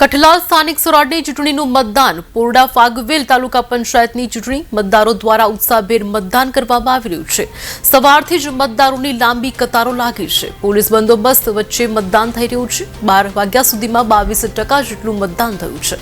કઠલાલ સ્થાનિક સ્વરાજની ચૂંટણીનું મતદાન. પોરડા ફાગવેલ તાલુકા પંચાયતની ચૂંટણી. મતદારો દ્વારા ઉત્સાહભેર મતદાન કરવામાં આવી રહ્યું છે. સવારથી જ મતદારોની લાંબી કતારો લાગી છે. પોલીસ બંદોબસ્ત વચ્ચે મતદાન થઈ રહ્યું છે. બાર વાગ્યા સુધીમાં બાવીસ ટકા જેટલું મતદાન થયું છે.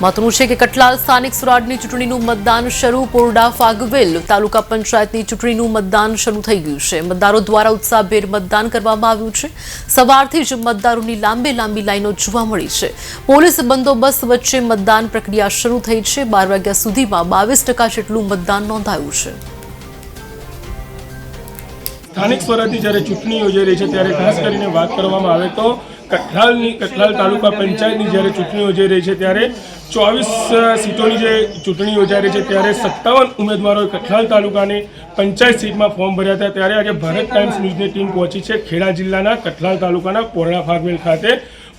મહત્વનું છે કે કટલાલ સ્થાનિક સ્વરાજની ચૂંટણીનું મતદાન શરૂ, પોરડા ફાગવેલ તાલુકા પંચાયતની ચૂંટણીનું મતદાન શરૂ થઈ ગયું છે. મતદારો દ્વારા ઉત્સાહભેર મતદાન કરવામાં આવ્યું છે. સવારથી જ મતદારોની લાંબી લાંબી લાઈનો જોવા મળી છે. પોલીસ બંદોબસ્ત વચ્ચે મતદાન પ્રક્રિયા શરૂ થઈ છે. બાર વાગ્યા સુધીમાં બાવીસ ટકા જેટલું મતદાન નોંધાયું છે. સ્થાનિક સ્વરાજની જ્યારે ચૂંટણી યોજાઈ રહી છે, ત્યારે ખાસ કરીને વાત કરવામાં આવે તો કઠલાલની, કઠલાલ તાલુકા પંચાયતની જ્યારે ચૂંટણી યોજાઈ રહી છે, ત્યારે ચોવીસ સીટોની જે ચૂંટણી યોજાઈ રહી છે, ત્યારે સત્તાવન ઉમેદવારોએ કઠલાલ તાલુકાની પંચાયત સીટમાં ફોર્મ ભર્યા હતા. ત્યારે આજે ભારત ટાઈમ્સ ન્યૂઝની ટીમ પહોંચી છે ખેડા જિલ્લાના કઠલાલ તાલુકાના પોરડા ફાગવેલ ખાતે.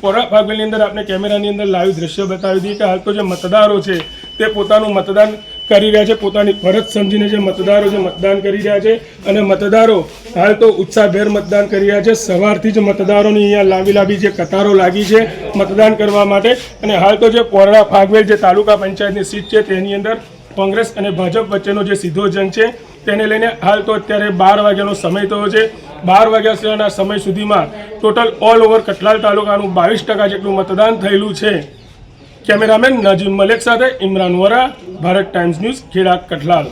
પોરડા ફાગવેલની અંદર આપણે કેમેરાની અંદર લાઈવ દ્રશ્ય બતાવી દઈએ કે હાલ તો જે મતદારો છે, તે પોતાનું મતદાન કરી રહ્યા છે, પોતાની ફરજ સમજીને જે મતદારો છે મતદાન કરી રહ્યા છે અને મતદારો હાલ તો ઉત્સાહભેર મતદાન કરી રહ્યા છે. સવારથી જ મતદારોની અહીંયા લાંબી લાંબી જે કતારો લાગી છે મતદાન કરવા માટે અને હાલ તો જે પોરડા ફાગવેલ જે તાલુકા પંચાયતની સીટ છે તેની અંદર કોંગ્રેસ અને ભાજપ વચ્ચેનો જે સીધો જંગ છે તેને લઈને હાલ તો અત્યારે બાર વાગ્યાનો સમય થયો છે. બાર વાગ્યા સુધીના સમય સુધીમાં ટોટલ ઓલ ઓવર કઠલાલ તાલુકાનું બાવીસ ટકા જેટલું મતદાન થયેલું છે. કેમેરામેન નજીમ મલેક સાથે ઇમરાન વોરા ભારત ટાઈમ્સ ન્યૂઝ ખેડા કઠલાલ.